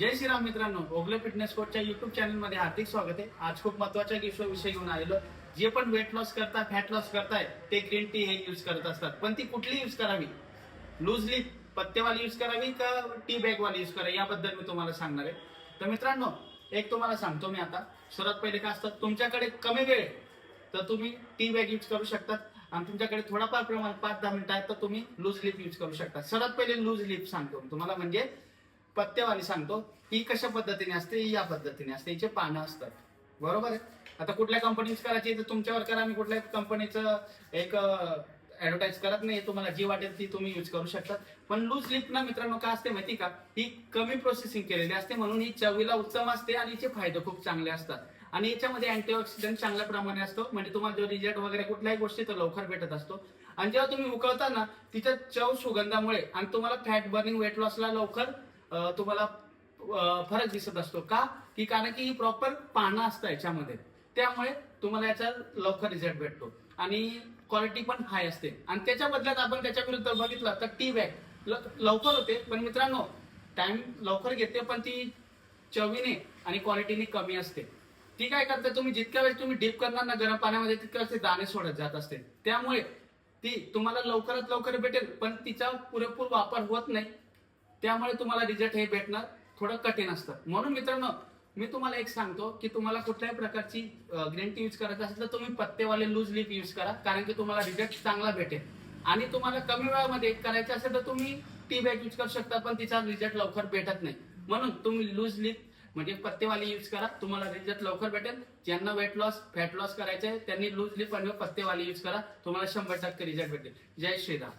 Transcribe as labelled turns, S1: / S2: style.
S1: जय श्रीराम मित्रांनो Ogale fitness कोचच्या YouTube चॅनलमध्ये हार्दिक स्वागत आहे. आज खूप महत्त्वाच्या विषय घेऊन आलेलो जे पण वेट लॉस करता फॅट लॉस करताय ते ग्रीन टी हे युज करत असतात. पण ती कुठली युज करावी? लूजली पत्तेवाली युज करावी का टी बॅगवाली यूज युज करावी? याबद्दल मी तुम्हाला सांगणार आहे. तर मित्रांनो एक तुम्हाला सांगतो मी आता. सर्वात पहिले काय असतं? तुमच्याकडे कमी वेळ आहे, तर तुम्ही टी बॅग युज करू शकतात. आणि तुमच्याकडे थोडाफार प्रमाण पाच दहा मिनिटं आहेत तर तुम्ही लूज लिप युज करू शकता. सर्वात पहिले लूज लिप सांगतो तुम्हाला. म्हणजे पत्तेवाली सांगतो ही कशा पद्धतीने असते ही या पद्धतीने असते हिचे पानं असतात. बरोबर आहे? आता कुठल्या कंपनीच करायची तर तुमच्यावर करा मी कुठल्या कंपनीचं एक ऍडव्हर्टाईज करत नाही तुम्हाला जी वाटेल ती तुम्ही यूज करू शकता. पण लूज लिप ना मित्रांनो काय असते माहिती का? ही कमी प्रोसेसिंग केलेली असते म्हणून ही चवीला उत्तम असते आणि हिचे फायदे खूप चांगले असतात. आणि याच्यामध्ये अँटीऑक्सिडंट चांगल्या प्रमाणे असतो म्हणजे तुम्हाला जो रिजल्ट वगैरे कुठल्याही गोष्टी तर लवकर भेटत असतो. आणि जेव्हा तुम्ही उकळता ना तिच्या चव सुगंधामुळे आणि तुम्हाला फॅट बर्निंग वेट लॉसला लवकर तुम्हाला फरक दिसत असतो. का? की कारण की ही प्रॉपर पानं असतं याच्यामध्ये. त्यामुळे तुम्हाला याचा लवकर रिझल्ट भेटतो. आणि क्वालिटी पण हाय असते. आणि त्याच्या बदल्यात आपण त्याच्या विरुद्ध बघितलं तर टी बॅग लवकर होते. पण मित्रांनो टाइम लवकर घेते पण ती चवीने आणि क्वालिटीने कमी असते. ती काय करते? तुम्ही जितक्या वेळेस तुम्ही डीप करणार ना गरम पाण्यामध्ये तितक्या वेळेस ते दाणे सोडत जात असते. त्यामुळे ती तुम्हाला लवकरात लवकर भेटेल पण तिचा पुरेपूर वापर होत नाही. त्यामुळे तुम्हाला रिझल्ट हे भेटणं थोडं कठीण असतं. म्हणून मित्रांनो मी तुम्हाला एक सांगतो की तुम्हाला कुठल्याही प्रकारची ग्रीन टी यूज करायचं असेल तर तुम्ही पत्तेवाले लूज लीफ यूज करा कारण की तुम्हाला रिझल्ट चांगला भेटेल. आणि तुम्हाला कमी वेळामध्ये करायचं असेल तर तुम्ही टी बॅग यूज करू शकता पण तिचा रिझल्ट लवकर भेटत नाही. म्हणून तुम्ही लूज लीफ म्हणजे पत्तेवाली यूज करा तुम्हाला रिझल्ट लवकर भेटेल. ज्यांना वेट लॉस फॅट लॉस करायचे त्यांनी लूज लीफ आणि पत्तेवाली यूज करा तुम्हाला शंभर टक्के रिझल्ट भेटेल. जय श्रीराम.